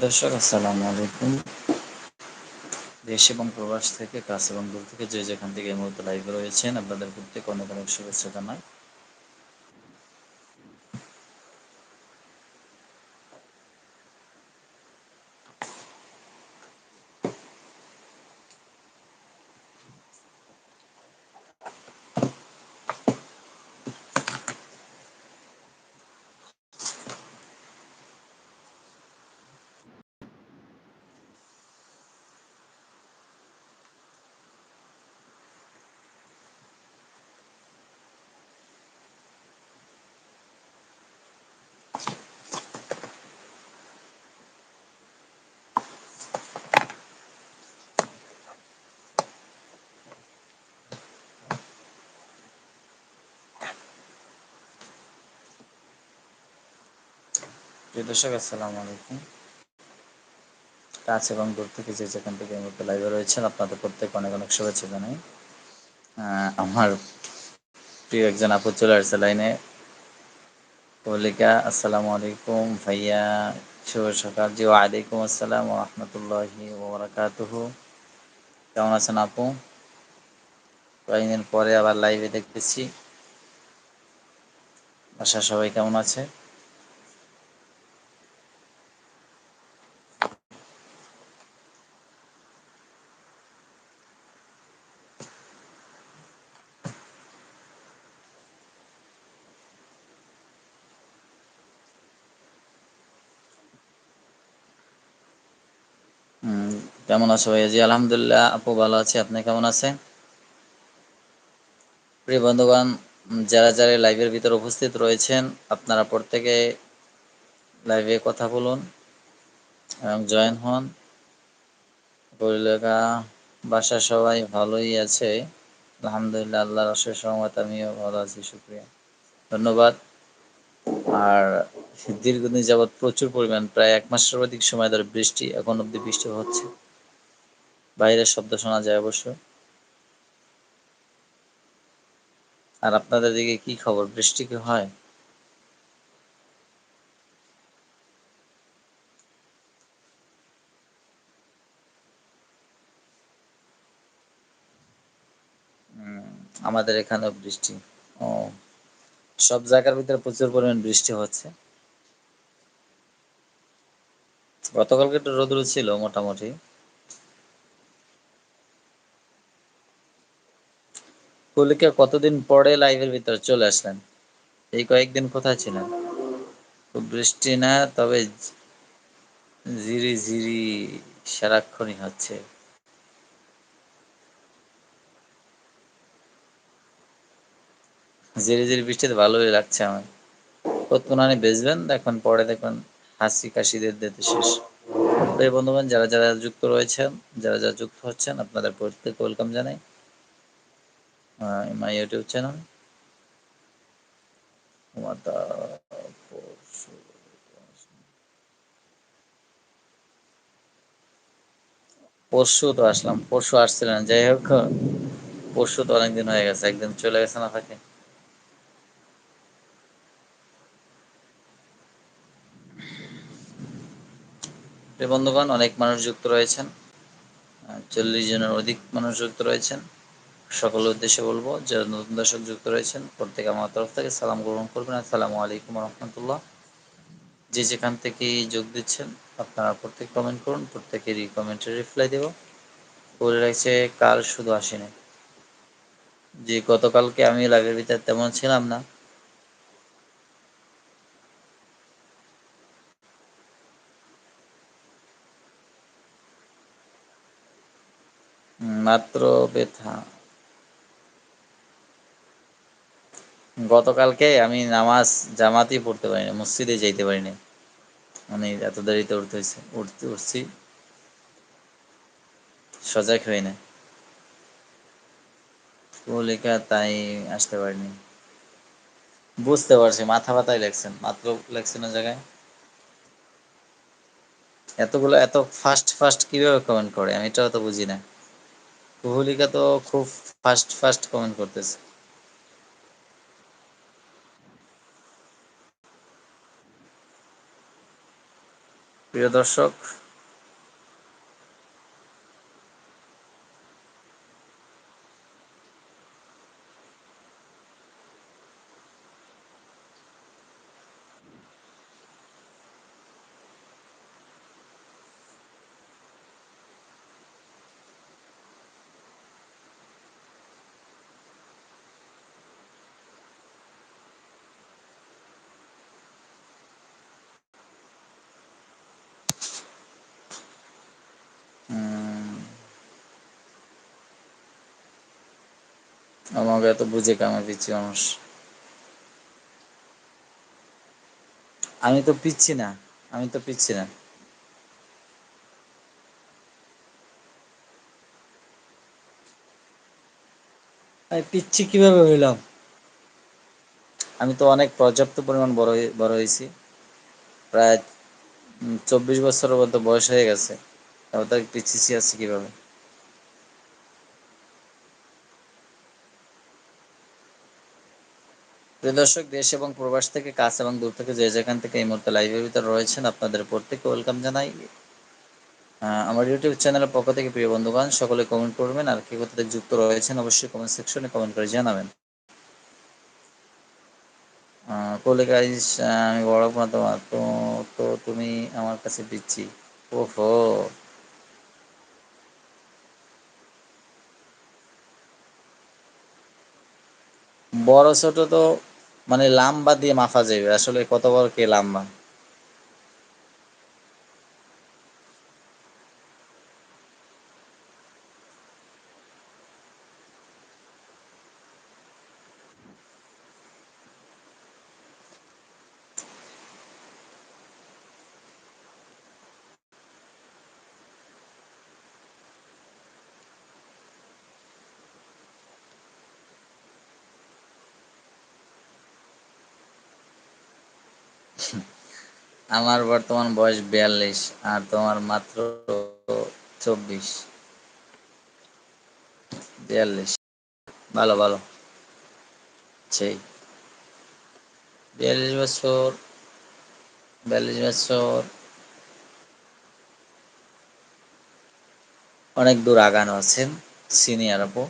দর্শক, আসসালামু আলাইকুম। দেশ এবং প্রবাস থেকে কাছ এবং দূর থেকে যে যেখান থেকে এই মুহূর্তে লাইভ রয়েছেন, আপনাদের প্রত্যেক অনেক অনেক শুভেচ্ছা জানাই। প্রিয় দর্শক, আসসালামু আলাইকুম। কাছ এবং দূর থেকে যে যেখান থেকে এই মুহূর্তে লাইভে রয়েছেন, আপনাদের প্রত্যেক অনেক অনেক শুভেচ্ছা জানাই। আমার প্রিয় একজন আপু চলে আসছে লাইনে কলিকা, আসসালামু আলাইকুম ভাইয়া। শুভ সকাল জি, ওয়ালাইকুম আসসালাম রহমতুল্লাহি ওবরাকাতুহু কেমন আছেন আপু? কয়েকদিন পরে আবার লাইভে দেখতেছি। বাসা সবাই কেমন আছে? কেমন আছো ভাইয়া জি আলহামদুলিল্লাহ, আপু ভালো আছি। আপনি কেমন আছেন? প্রিয় বন্ধুগণ, যারা যারা লাইভের ভিতর উপস্থিত রয়েছেন, আপনারা প্রত্যেকে লাইভে কথা বলুন এবং জয়েন হন। বলিলেখা বাসা সবাই ভালোই আছে। আলহামদুলিল্লাহ, আল্লাহর অশেষ সহমত আমিও ভালো আছি, শুক্রিয়া। ধন্যবাদ। আর দীর্ঘদিন যাবৎ প্রচুর পরিমাণ, প্রায় এক মাসের অধিক সময় ধরে বৃষ্টি, এখন অব্দি বৃষ্টি হচ্ছে। বাইরের শব্দ শোনা যায় অবশ্য। আর আপনাদের দিকে কি খবর? বৃষ্টি কি হয়? আমাদের এখানেও বৃষ্টি। ও, সব জায়গার ভিতরে প্রচুর পরিমাণ বৃষ্টি হচ্ছে। গতকালকে একটু রোদ্র ছিল মোটামুটি। কলিকা কতদিন পরে লাইভের ভিতরে চলে আসলেন? এই কয়েকদিন কোথায় ছিলেন? খুব বৃষ্টি না, তবে ঝিরি ঝিরি সারাক্ষণই হচ্ছে। ঝিরি ঝিরি বৃষ্টিতে ভালোই লাগছে আমার। কতক্ষণ বেচবেন, দেখুন, পরে দেখুন, হাসি কাশিদের দিতে শেষ। বন্ধুগণ, যারা যারা যুক্ত রয়েছেন, যারা যারা যুক্ত হচ্ছেন, আপনাদের প্রত্যেক ওয়েলকাম জানাই। মাই ইউটিউব চ্যানেল পরশু তো আসলাম, পরশু আসছিলেন যাই হোক। পরশু তো অনেকদিন হয়ে গেছে, একদিন চলে গেছে না থাকে বন্ধুগণ, অনেক মানুষ যুক্ত রয়েছেন। চল্লিশ জনের অধিক মানুষ যুক্ত রয়েছেন। সকলের উদ্দেশ্যে বলব, যারা নতুন দর্শক যুক্ত রয়েছেন প্রত্যেকে আমার তরফ থেকে সালাম গ্রহণ করবেন। আসসালামু আলাইকুম রহমতুল্লাহ। যে যেখান থেকে যোগ দিচ্ছেন, আপনারা প্রত্যেক কমেন্ট করুন, প্রত্যেকেরই কমেন্টে রিপ্লাই দেব। বলে রাখছে, কাল শুধু আসেনি। যে গতকালকে আমি লাইভের ভিতরে তেমন ছিলাম না। মাত্র ব্যথা। গতকালকে আমি নামাজ জামাতই পড়তে পারিনি, মসজিদে যাইতে পারিনি। মানে এত দেরিতে উঠতে হয়েছে উঠতে উঠছি। সজাগ হই না লেখা তাই আসতে পারিনি। বুঝতে পারছি, মাথা ব্যথায় লেখছেন মাত্র লেখছেন না জায়গায়। এতগুলো, এত ফাস্ট ফাস্ট কীভাবে কমেন্ট করে? আমি এটাও তো বুঝি না। কুহুলিকা তো খুব ফাস্ট ফাস্ট কমেন্ট করতেছে। প্রিয় দর্শক আমাকে এত বুঝে কামে পিচ্ছি মানুষ। আমি তো পিচ্ছি না, আমি তো পিচ্ছি না। পিচ্ছি কীভাবে হইলাম? আমি তো অনেক পর্যাপ্ত পরিমাণ বড় বড় হয়েছি প্রায় চব্বিশ বছরের মতো বয়স হয়ে গেছে। তারপর তার পিছিয়ে আছে কীভাবে? প্রিয় দর্শক, দেশ এবং প্রবাস থেকে, কাছ এবং দূর থেকে যে যেখান থেকে এই মুহূর্তে লাইভের ভিতরে রয়েছেন আপনাদের প্রত্যেককে ওয়েলকাম জানাই। আমার ইউটিউব চ্যানেলের পক্ষ থেকে প্রিয় বন্ধুগণ, সকলে কমেন্ট করবেন আর কে কোথায় যুক্ত রয়েছেন অবশ্যই কমেন্ট সেকশনে কমেন্ট করে জানাবেন। কোলে গাইস আমি বড় না তোমার তো তো তুমি আমার কাছে দিচ্ছি। ওহো। বড়, ছোট তো মানে লাম্বা দিয়ে মাফা যাবে আসলে কত বড় কে লাম্বা? আমার বর্তমান বয়স বিয়াল্লিশ আর তোমার মাত্র চব্বিশ। বিয়াল্লিশ। ভালো ভালো। সেই। বিয়াল্লিশ বছর বিয়াল্লিশ বছর। অনেক দূর আগানো আছেন সিনিয়র আপু।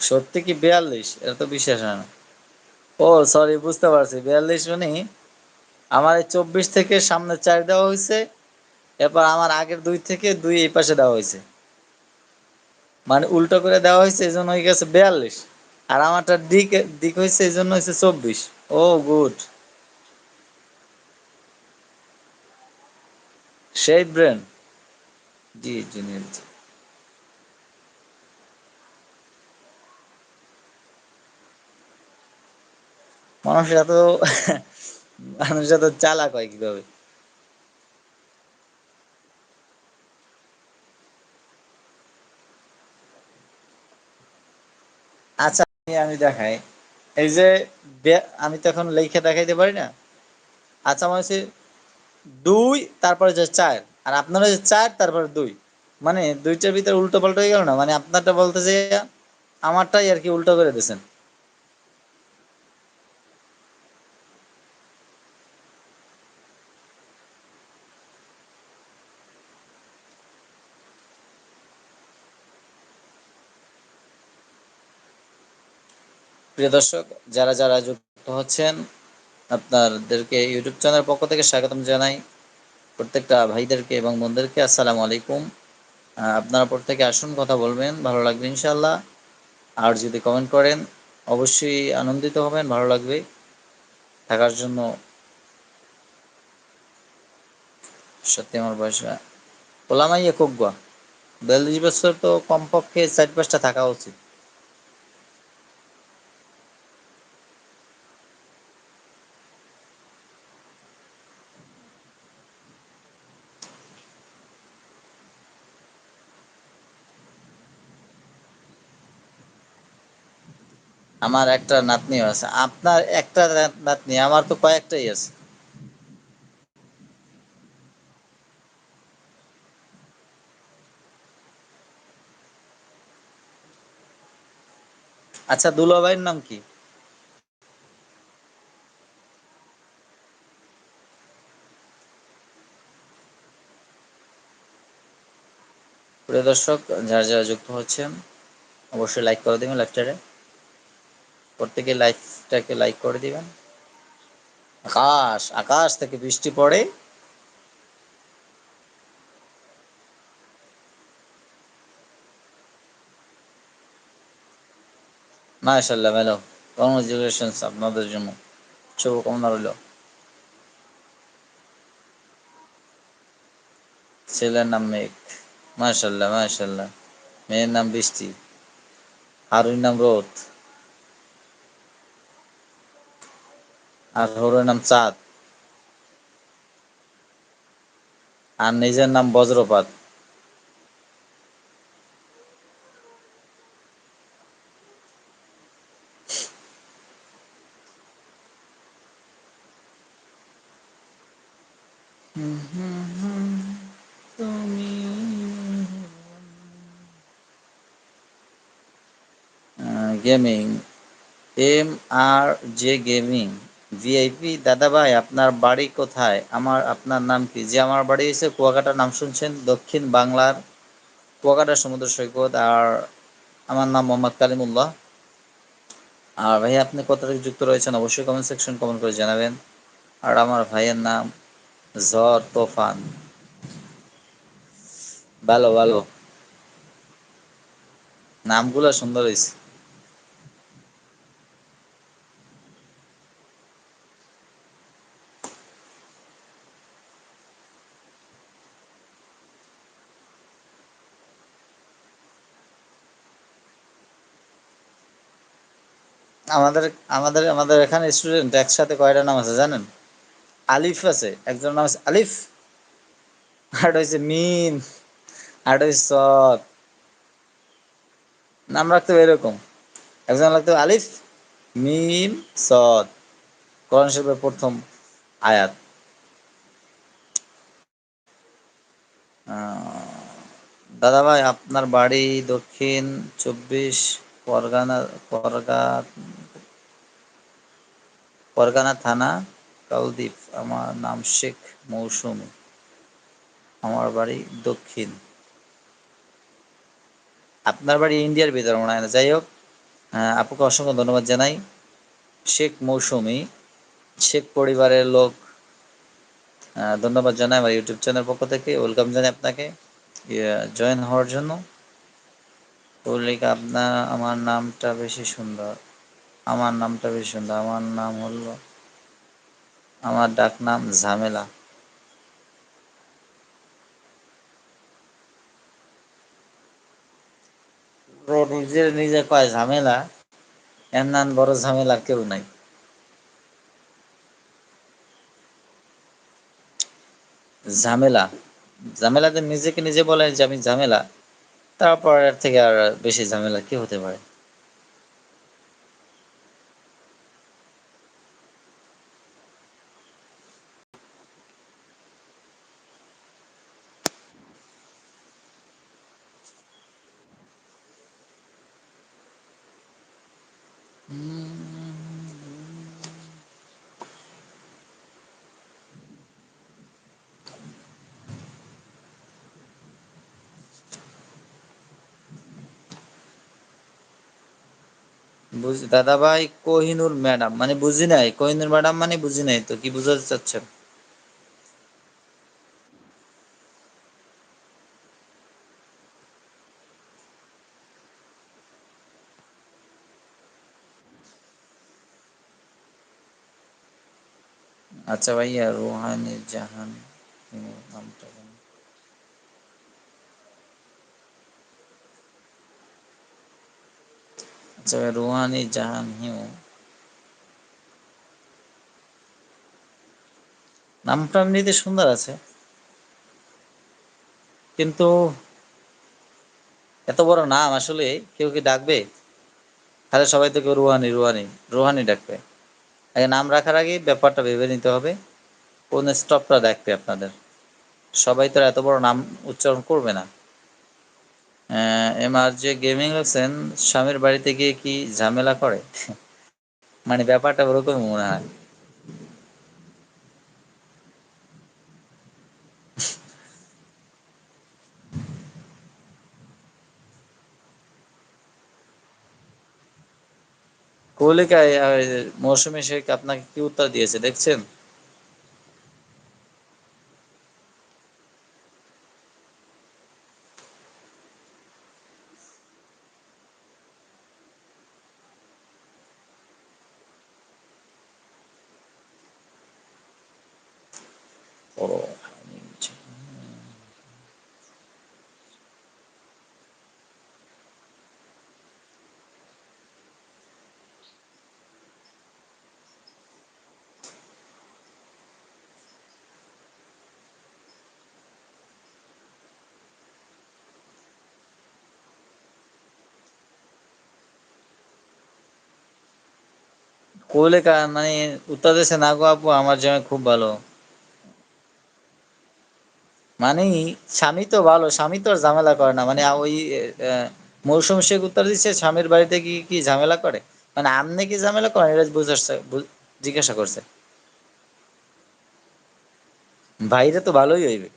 সত্যি কি বিয়াল্লিশ? এটা তো বিশ্বাস হয় না। ও সরি বুঝতে পারছি। বিয়াল্লিশ মানে আমার এই চব্বিশ থেকে সামনে চার দেওয়া হয়েছে, এরপর আমার আগের দুই থেকে দুই এই পাশে দেওয়া হয়েছে। মানে উল্টো করে দেওয়া হয়েছে, এই জন্য হয়ে গেছে বিয়াল্লিশ। আর আমারটা দিক দিক হয়েছে, এই জন্য হয়েছে চব্বিশ। Oh, good. সেই ব্রেন। জি জি। মানুষ এত মানুষ এত চালাক হয় কীভাবে? আচ্ছা আমি দেখাই। এই যে আমি তো এখন লেখে দেখাইতে পারি না। আচ্ছা হচ্ছে দুই, তারপরে যে চার। আর আপনারা যে চার, তারপরে দুই। মানে দুইটার ভিতরে উল্টো পাল্টা হয়ে গেল না? মানে আপনারটা বলতে যে আমারটাই আর কি উল্টো করে দিয়েছেন। প্রিয় দর্শক, যারা যারা যুক্ত হচ্ছেন, আপনাদেরকে ইউটিউব চ্যানেলের পক্ষ থেকে স্বাগতম জানাই। প্রত্যেকটা ভাইদেরকে এবং বোনদেরকে আসসালামু আলাইকুম। আপনারা প্রত্যেকে আসুন, কথা বলবেন, ভালো লাগবে ইনশাল্লাহ আর যদি কমেন্ট করেন, অবশ্যই আনন্দিত হবেন, ভালো লাগবে। থাকার জন্য সত্যি আমার বয়স ওলামাইয়া কোকবা বিয়াল্লিশ বছর তো কমপক্ষে চার পাঁচটা থাকা উচিত। আমার একটা নাতনিও আছে। আপনার একটা নাতনি, আমার তো কয়েকটাই আছে। আচ্ছা দুলাভাইয়ের নাম কি? প্রিয় দর্শক, যারা যারা যুক্ত হচ্ছেন, অবশ্যই লাইক করে দেবেন লাইভটারে প্রত্যেকে লাইভটাকে লাইক করে দিবেন। আকাশ আকাশ থেকে বৃষ্টি পড়ে। মাশাল্লাহ ম্যালো কংগ্রেচুলেশনস আপনাদের জন্য। শুভকামনা রইল। ছেলের নাম মেঘ। মাশাল্লাহ মাশাল্লাহ মেয়ের নাম বৃষ্টি। হারুর নাম রোদ। আর হরুর নাম চাঁদ। আর নিজের নাম বজ্রপাত। Gaming M R J gaming VIP দাদা ভাই আপনার বাড়ি কোথায়? আমার, আপনার নাম কি? যে আমার বাড়ি হচ্ছে কুয়াকাটার নাম শুনছেন? দক্ষিণ বাংলার কুয়াকাটা সমুদ্র সৈকত। আর আমার নাম মোহাম্মদ কালিমুল্লাহ। আর ভাই, আপনি কত তারিখ যুক্ত রয়েছেন? অবশ্যই কমেন্ট সেকশন কমেন্ট করে জানাবেন। আর আমার ভাইয়ের নাম ঝড় তোফান। ভালো ভালো। নামগুলো সুন্দর হয়েছে আমাদের আমাদের আমাদের এখানে স্টুডেন্ট একসাথে কয়টা নাম আছে জানেন? আলিফ আছে একজন নাম আছে আলিফ, আর হয়েছে মিম, আর হয়েছে সৎ। নাম রাখতে হবে এরকম। একজন লাগতে হবে আলিফ, মিম সদ কোরআন শরীফের প্রথম আয়াত। দাদা ভাই আপনার বাড়ি দক্ষিণ চব্বিশ পরগানা, পরগা পরগানা থানা কালদ্বীপ আমার নাম শেখ মৌসুমি। আমার বাড়ি দক্ষিণ। আপনার বাড়ি ইন্ডিয়ার ভিতরে মনে হয় না। যাই হোক আপুকে অসংখ্য ধন্যবাদ জানাই। শেখ মৌসুমি, শেখ পরিবারের লোক ধন্যবাদ জানাই আমার ইউটিউব চ্যানেল পক্ষ থেকে। ওয়েলকাম জানাই আপনাকে। জয়েন হওয়ার জন্য। আপনার, আমার নামটা বেশি সুন্দর। আমার নামটা বেশ সুন্দর। আমার নাম হলো, আমার ডাক নাম ঝামেলা। নিজে নিজে কয় ঝামেলা, এর নাম বড় ঝামেলা কেউ নাই। ঝামেলা। ঝামেলাতে নিজেকে নিজে বলে যে আমি ঝামেলা, তারপর এর থেকে আর বেশি ঝামেলা কি হতে পারে? দাদা ভাই কোহিনুর ম্যাডাম মানে বুঝি নাই? কোহিনুর ম্যাডাম মানে বুঝি নাই তো, কি বুঝাতে চাচ্ছেন? আচ্ছা ভাইয়া, রোহানি জাহান নামটা ভাই রোহানি জাহান হিউ নামটা এমনিতে সুন্দর আছে। কিন্তু এত বড় নাম আসলে কেউ কি ডাকবে? তাহলে সবাই তো কেউ রুহানি রুহানি রুহানি ডাকবে। আগে নাম রাখার আগে ব্যাপারটা ভেবে নিতে হবে। কোন স্টপটা দেখবে আপনাদের। সবাই তো এত বড় নাম উচ্চারণ করবে না। এম আর যে গেমিং আছেন স্বামীর বাড়িতে গিয়ে কি ঝামেলা করে? মানে ব্যাপারটা ওরকম মনে হয়। কোহলিকায় মৌসুমী শেখ আপনাকে কি উত্তর দিয়েছে? দেখছেন ও কোহলি মানে উত্তর দিয়েছে, না গো আপু, আমার জন্য খুব ভালো। মানে স্বামী তো ভালো, স্বামী তো আর ঝামেলা করে না। মানে ওই মৌসুম শেখ উত্তর দিচ্ছে স্বামীর বাড়িতে কি কি ঝামেলা করে? মানে আপনি কি ঝামেলা করেন এটা বুঝাচ্ছে জিজ্ঞাসা করছে। বাইরে তো ভালোই হইবে।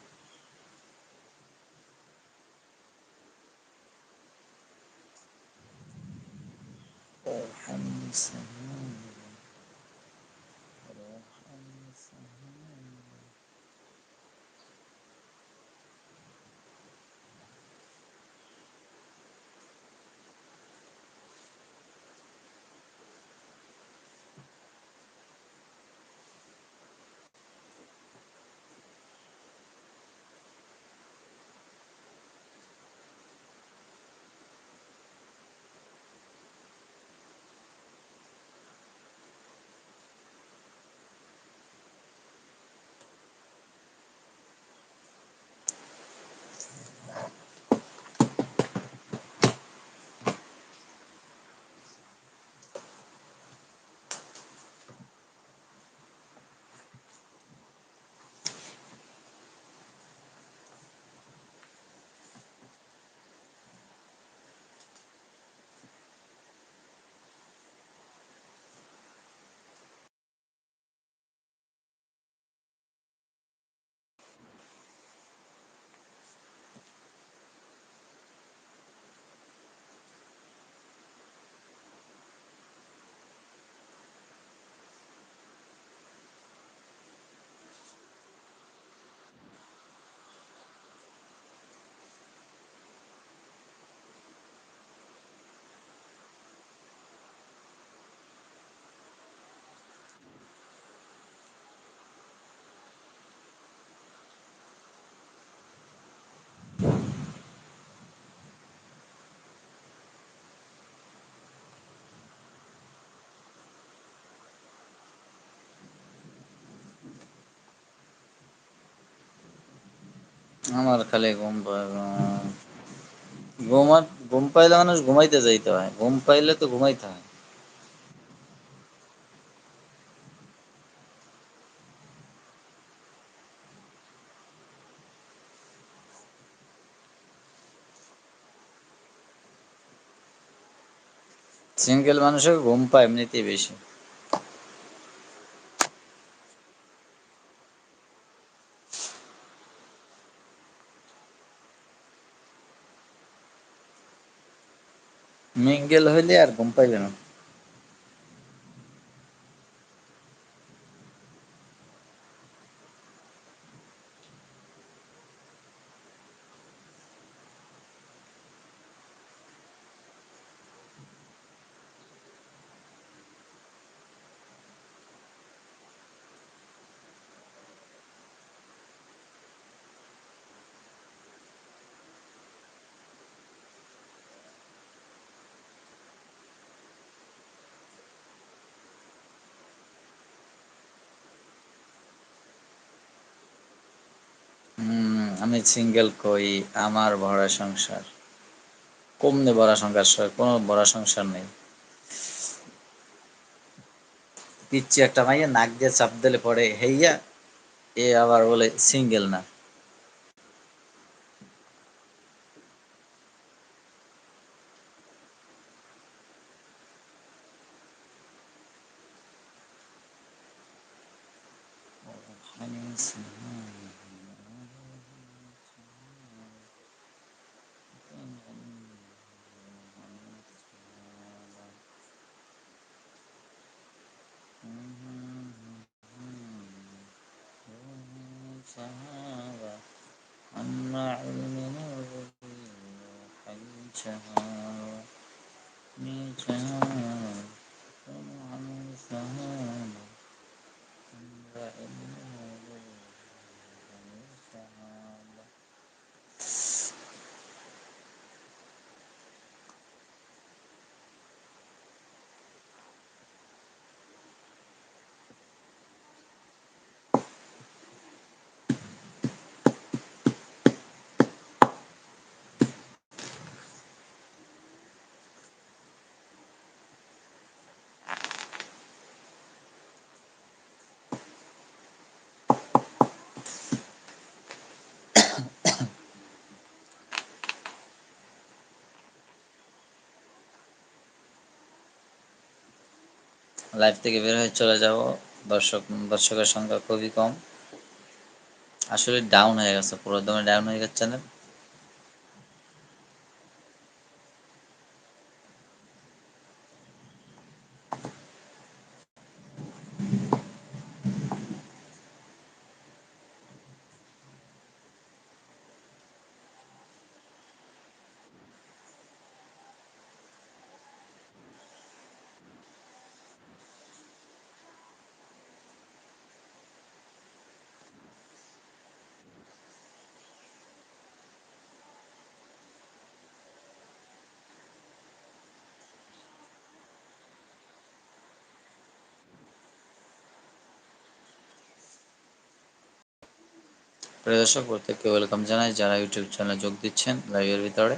আমার খালি ঘুম ঘুমা ঘুম পাইলে মানুষ ঘুমাইতে যাইতে হয়। ঘুম পাইলে তো ঘুমাইতে হয়। সিঙ্গেল মানুষের ঘুম পায় এমনিতেই বেশি। মিঙ্গেল হইলে আর ঘুম পাইবে আমি সিঙ্গেল কই, আমার ভরা সংসার। কমনে ভরা সংসার কোনো ভরা সংসার নেই। পিচ্ছি একটা মাইয়া নাক দিয়ে চাপ দিলে পরে হেইয়া, এ আবার বলে সিঙ্গেল না। Thank you. الصحابة عما علم الربيع حي شهاوة লাইভ থেকে বের হয়ে চলে যাব। দর্শক, দর্শকের সংখ্যা খুবই কম। আসলে ডাউন হয়ে গেছে, পুরো দমে ডাউন হয়ে গেছে চ্যানেল প্রিয় দর্শক প্রত্যেককে ওয়েলকাম জানাই। যারা ইউটিউব চ্যানেলে যোগ দিচ্ছেন লাইভের ভিতরে।